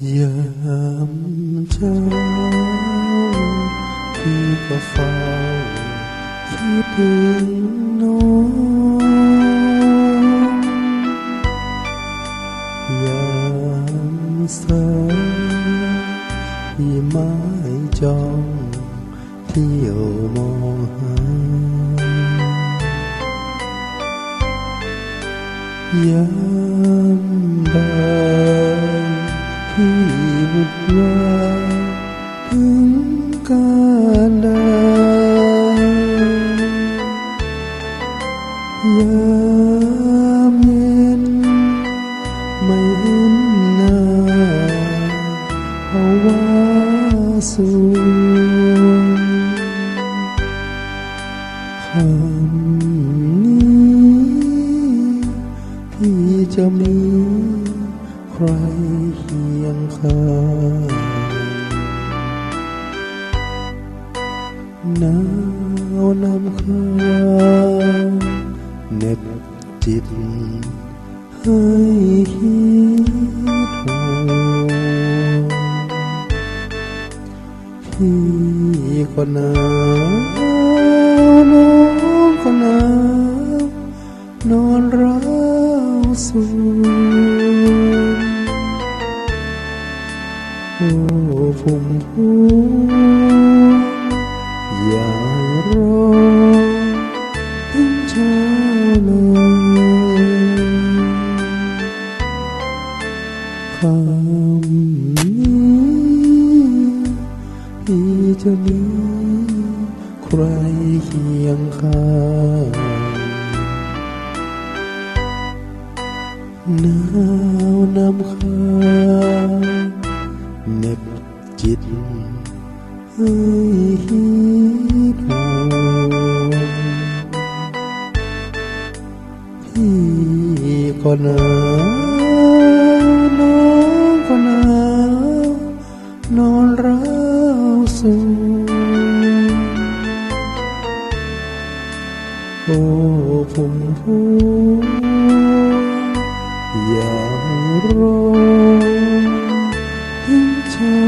ยามเช้าพี่ก็เฝ้าคิดถึงน้อ ถึงการดายามเย็นไม่เห็นหน้าเพราะว่าสวยคำนี้พี่จะมี ใครเคียงข้างหนาวนำค้างเหน็บจิตให้คิดห่วงพี่ก็หนาวน้องก็หนาวนอนร้าวสูง โอ้พุ่มพวงอย่ารอถึงเช้าเลยคำนี้พี่จะมีใครเคียงข้างหนาวนำค้าง เน็บจิตให้คิดห่วงพี่ก็หนาวน้องก็หนาวนอนร้าวสูโอ้ผมพูอย่ารอง เช้า